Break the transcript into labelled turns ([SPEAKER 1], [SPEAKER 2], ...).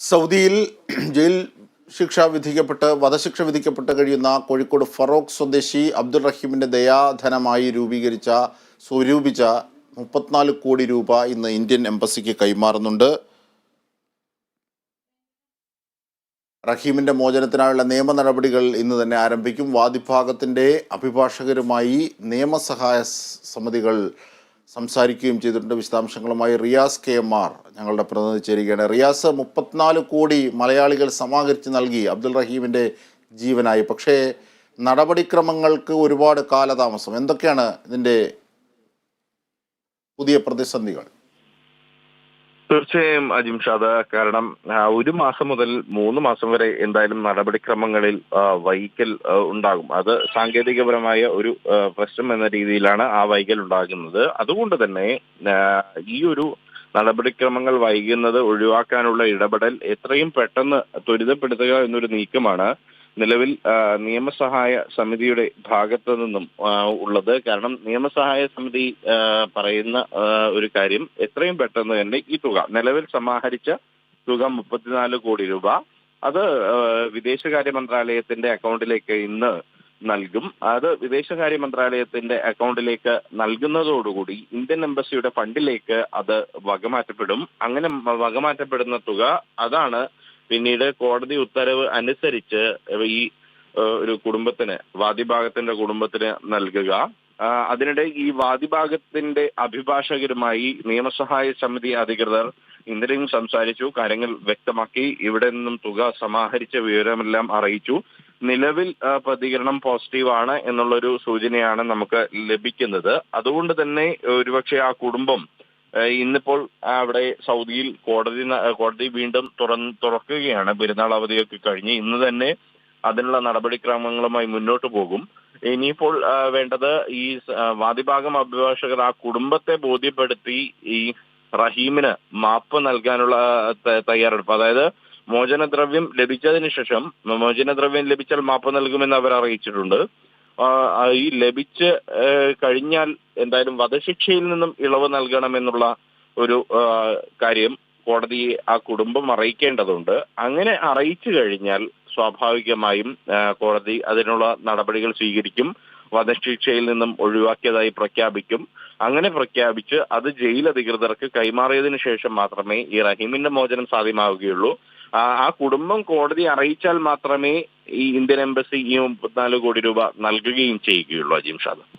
[SPEAKER 1] സൗദിയിൽ ജയിൽ ശിക്ഷ വിധിക്കപ്പെട്ട് വധശിക്ഷ വിധിക്കപ്പെട്ട് കഴിയുന്ന കോഴിക്കോട് ഫറോക്ക് സ്വദേശി അബ്ദുൾ റഹീമിന്റെ ദയാധനമായി രൂപീകരിച്ച സ്വരൂപിച്ച മുപ്പത്തിനാല് കോടി രൂപ ഇന്ന് ഇന്ത്യൻ എംബസിക്ക് കൈമാറുന്നുണ്ട്. റഹീമിന്റെ മോചനത്തിനായുള്ള നിയമ നടപടികൾ ഇന്ന് തന്നെ ആരംഭിക്കും. വാദിഭാഗത്തിന്റെ അഭിഭാഷകരുമായി നിയമസഹായ സമിതികൾ സംസാരിക്കുകയും ചെയ്തിട്ടുണ്ട് വിശദാംശങ്ങളുമായി റിയാസ് കെ എം ആർ. ഞങ്ങളുടെ പ്രതിനിധി ചേരുകയാണ്. റിയാസ് മുപ്പത്തിനാല് കോടി മലയാളികൾ സമാഹരിച്ച് നൽകി അബ്ദുൽ റഹീമിന്റെ ജീവനായി. പക്ഷേ നടപടിക്രമങ്ങൾക്ക് ഒരുപാട് കാലതാമസം. എന്തൊക്കെയാണ് ഇതിന്റെ പുതിയ പ്രതിസന്ധികൾ?
[SPEAKER 2] തീർച്ചയായും അജിംഷാദ് കാരണം ഒരു മാസം മുതൽ മൂന്ന് മാസം വരെ എന്തായാലും നടപടിക്രമങ്ങളിൽ വൈകൽ ഉണ്ടാകും. അത് സാങ്കേതികപരമായ ഒരു പ്രശ്നം എന്ന രീതിയിലാണ് ആ വൈകൽ ഉണ്ടാകുന്നത്. അതുകൊണ്ട് തന്നെ ഈ ഒരു നടപടിക്രമങ്ങൾ വൈകുന്നത് ഒഴിവാക്കാനുള്ള ഇടപെടൽ എത്രയും പെട്ടെന്ന് ത്വരിതപ്പെടുത്തുക എന്നൊരു നീക്കമാണ് നിലവിൽ നിയമസഹായ സമിതിയുടെ ഭാഗത്തു നിന്നും ഉള്ളത്. കാരണം നിയമസഹായ സമിതി പറയുന്ന ഒരു കാര്യം എത്രയും പെട്ടെന്ന് തന്നെ ഈ തുക നിലവിൽ സമാഹരിച്ച തുക മുപ്പത്തിനാല് കോടി രൂപ അത് വിദേശകാര്യ മന്ത്രാലയത്തിന്റെ അക്കൗണ്ടിലേക്ക് ഇന്ന് നൽകും. അത് വിദേശകാര്യ മന്ത്രാലയത്തിന്റെ അക്കൗണ്ടിലേക്ക് നൽകുന്നതോടുകൂടി ഇന്ത്യൻ എംബസിയുടെ ഫണ്ടിലേക്ക് അത് വകമാറ്റപ്പെടും. അങ്ങനെ വകമാറ്റപ്പെടുന്ന തുക അതാണ് പിന്നീട് കോടതി ഉത്തരവ് അനുസരിച്ച് ഈ ഒരു കുടുംബത്തിന് വാദിഭാഗത്തിന്റെ കുടുംബത്തിന് നൽകുക. അതിനിടെ ഈ വാദിഭാഗത്തിന്റെ അഭിഭാഷകരുമായി നിയമസഹായ സമിതി അധികൃതർ ഇന്നലെയും സംസാരിച്ചു കാര്യങ്ങൾ വ്യക്തമാക്കി. ഇവിടെ നിന്നും തുക സമാഹരിച്ച വിവരമെല്ലാം അറിയിച്ചു. നിലവിൽ പ്രതികരണം പോസിറ്റീവാണ് എന്നുള്ളൊരു സൂചനയാണ് നമുക്ക് ലഭിക്കുന്നത്. അതുകൊണ്ട് തന്നെ ഒരുപക്ഷെ ആ കുടുംബം ഇന്നിപ്പോൾ അവിടെ സൗദിയിൽ കോടതി കോടതി വീണ്ടും തുറന്ന് തുറക്കുകയാണ്. പെരുന്നാൾ അവധിയൊക്കെ കഴിഞ്ഞ് ഇന്ന് തന്നെ അതിനുള്ള നടപടിക്രമങ്ങളുമായി മുന്നോട്ട് പോകും. ഇനിയിപ്പോൾ വേണ്ടത് ഈ വാദിഭാഗം അഭിഭാഷകർ ആ കുടുംബത്തെ ബോധ്യപ്പെടുത്തി ഈ റഹീമിന് മാപ്പ് നൽകാനുള്ള തയ്യാറെടുപ്പ്. അതായത് മോചനദ്രവ്യം ലഭിച്ചതിന് ശേഷം മോചനദ്രവ്യം ലഭിച്ചാൽ മാപ്പ് നൽകുമെന്ന് അവർ അറിയിച്ചിട്ടുണ്ട്. ഈ ലഭിച്ച് കഴിഞ്ഞാൽ എന്തായാലും വധശിക്ഷയിൽ നിന്നും ഇളവ് നൽകണമെന്നുള്ള ഒരു കാര്യം കോടതിയെ ആ കുടുംബം അറിയിക്കേണ്ടതുണ്ട്. അങ്ങനെ അറിയിച്ചു കഴിഞ്ഞാൽ സ്വാഭാവികമായും കോടതി അതിനുള്ള നടപടികൾ സ്വീകരിക്കും വധശിക്ഷയിൽ നിന്നും ഒഴിവാക്കിയതായി പ്രഖ്യാപിക്കും. അങ്ങനെ പ്രഖ്യാപിച്ച് അത് ജയിൽ അധികൃതർക്ക് കൈമാറിയതിനു ശേഷം മാത്രമേ ഈ റഹീമിന്റെ മോചനം സാധ്യമാവുകയുള്ളൂ. ആ കുടുംബം കോടതി അറിയിച്ചാൽ മാത്രമേ ഈ ഇന്ത്യൻ എംബസി ഈ മുപ്പത്തിനാല് കോടി രൂപ നൽകുകയും ചെയ്യുകയുള്ളൂ അജീം ഷാദ്.